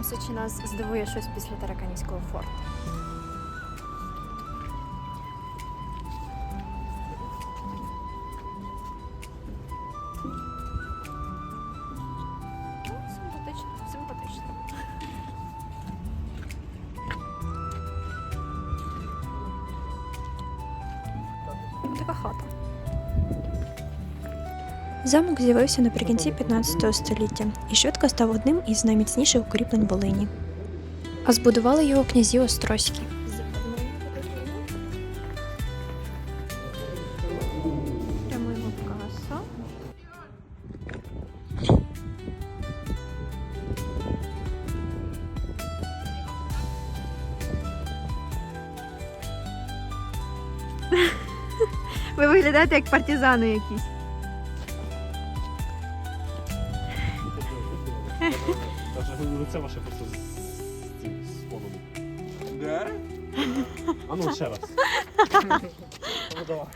в Сочі нас здивує щось після Тараканівського форту. Ну, Симпатично, хата. Замок з'явився наприкінці 15 століття і швидко став одним із найміцніших укріплень Волині. А збудували його князі Острозькі. Прямуємо в. Ви виглядаєте як партизани якісь. Даже лице ваше просто з цим з фоном. Да? А ну ще раз. Ну давай.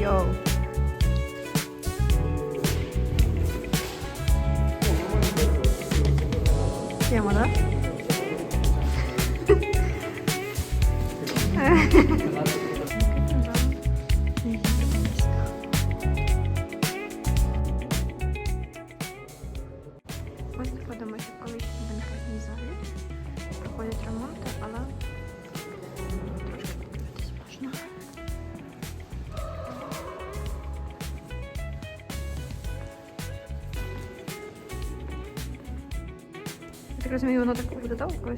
Йоу. Тема, да? Ось знаходимося в колишній бенкетній залі. Проходять ремонти, але трошки подивитись можна. Так розумію, воно так буде довго.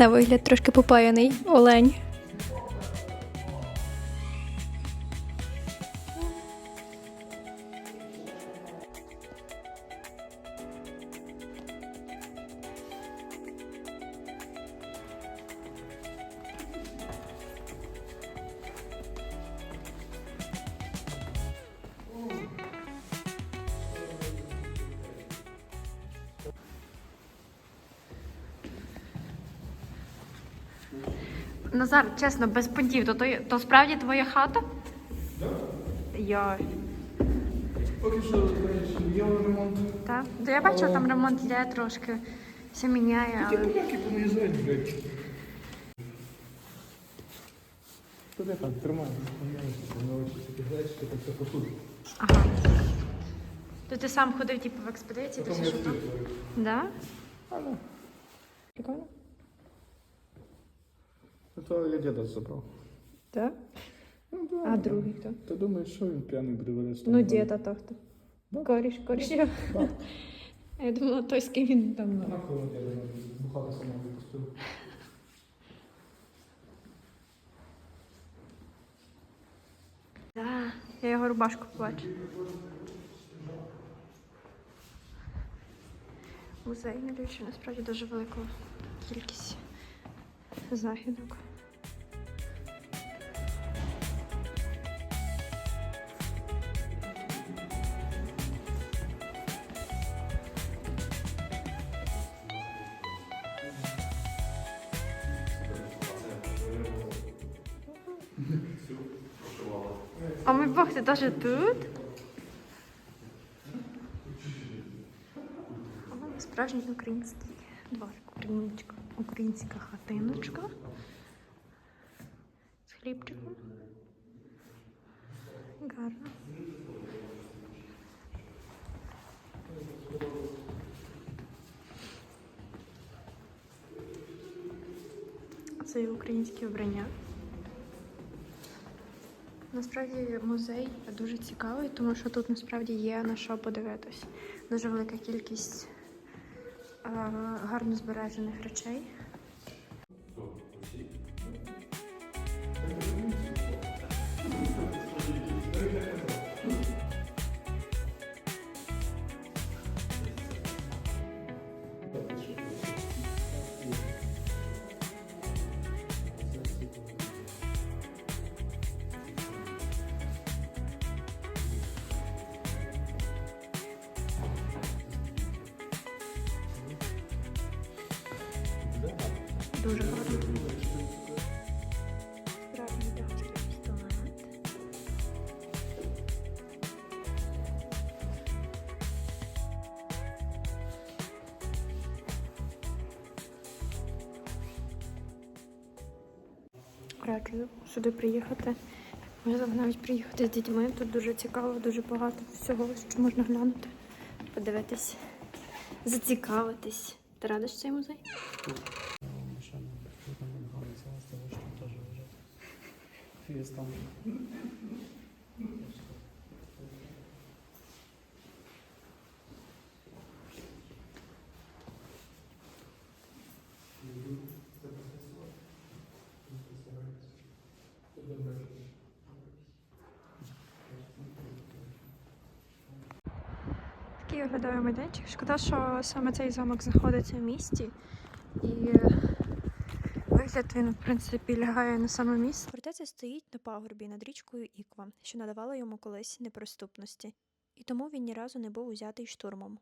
На вигляд трошки попаяний олень. Назар, чесно, без понтів, то, то, то справді твоя хата? Я. Поки що, є ремонт. Так. То я бачила, там ремонт йде трошки, все міняє, але. поляки понаїжджають, блядь. Що ти там, тримай, очі такі глечки, так все посуду. Ага. То ти сам ходив типу, в експедиції, ти Потім все я шукав? Ну, Прикольно. Ну, то я діда забрав. Так. Ну, да. А другий хто? Ти думаєш, що він п'яний буде валяти? Ну, діда то хто? Да. Коріш, коріш. його. Я думала, той, з ким він там. На кого діда бухати сама випустив. Да, я його рубашку побачу. Музей налічує насправді дуже велику кількість знахідок. А мой бог, ты даже тут? Справжній український дворик, українська хатиночка з хлібчиком. Гарно. Це українські обрання. Насправді музей дуже цікавий, тому що тут насправді є на що подивитись. Дуже велика кількість е, гарно збережених речей. Дуже гарно. Пістолет. Раджу сюди приїхати. Можливо, навіть приїхати з дітьми. Тут дуже цікаво, дуже багато всього, що можна глянути, подивитись, зацікавитись. Ти радиш цей музей? Машина, тут на Мангане взялась, того, що там теж лежать. Фіс там. Такий оглядовий майданчик. Шкода, що саме цей замок знаходиться в місті. І вигляд він, в принципі, лягає на саме місце. Фортеця стоїть на пагорбі над річкою Іква, що надавала йому колись неприступності, і тому він ні разу не був узятий штурмом.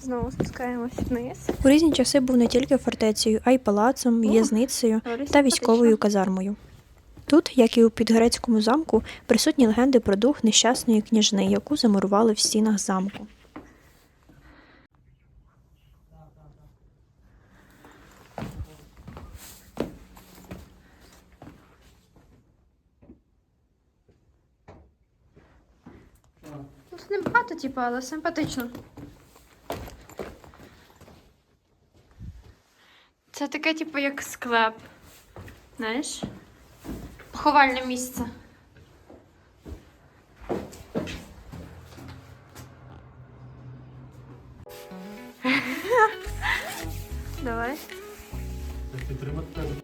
Знову спускаємось вниз. У різні часи був не тільки фортецею, а й палацом, в'язницею та військовою казармою. Тут, як і у Підгорецькому замку, присутні легенди про дух нещасної княжни, яку замурували в стінах замку. Ну, це небагато, типу, але симпатично. Це таке, типу, як склеп. Знаєш? Поховальне місце. Давай. Підтримати тебе.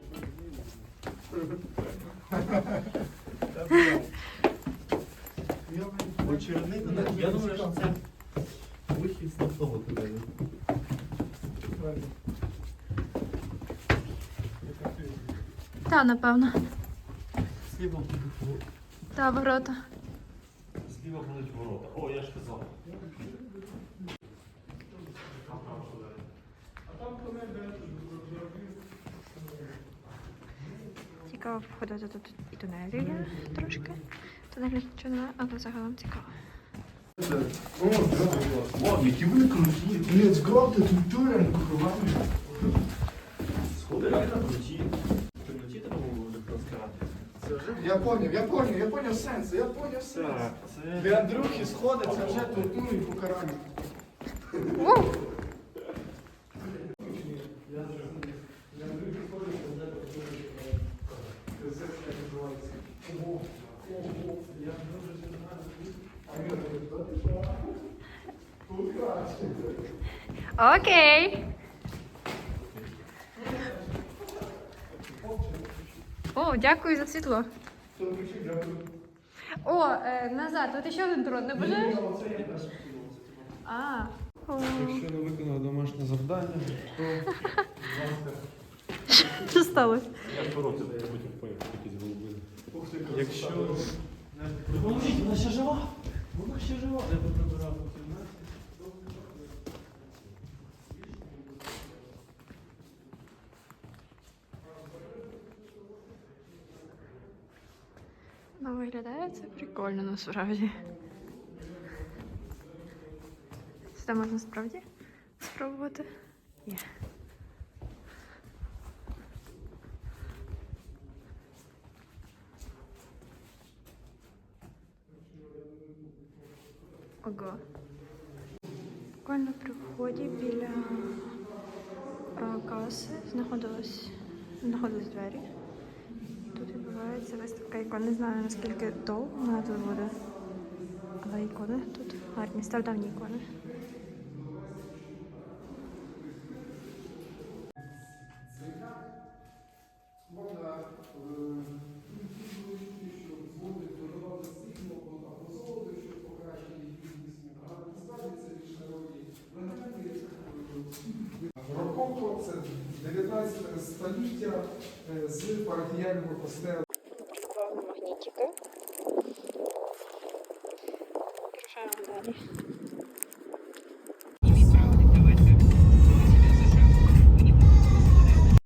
Очередний Я думаю, що це вихід з того туди. Та, напевно. Зліва, Та, ворота. зліва будуть ворота. О, я ж казав. Цікаво походити тут і тунелі є трошки. Тунелі нічого немає, але загалом цікаво. О, які ви круті. Ні, згробте тут тюрем кругами. Сходи на круті. Треба було вже розказати. Це вже Я поняв, я поняв, я поняв сенс, я поняв сенс. так. Це Для Андрюхи сходи, це вже тут, ну і покарання. Окей. О, дякую за світло. О, е, назад, от ще один трон, не бажаєш? А. О, Якщо не виконав домашнє завдання, то Що сталося? Я ворота потім поїв, якісь голубини. Якщо... Поможіть, вона ще жива. Вона ще жива. Я би прибирав у кімнаті. Ну, виглядає це прикольно насправді. Це можна справді спробувати? Є. Ого. Прикольно, прикольно. вході біля е, каси знаходилось, знаходились двері. Відбувається виставка ікон. Не знаю наскільки довго вона тут буде. Але ікони тут гарні, стародавні ікони. Рококо це 19 століття е, з парафіяльними костелами.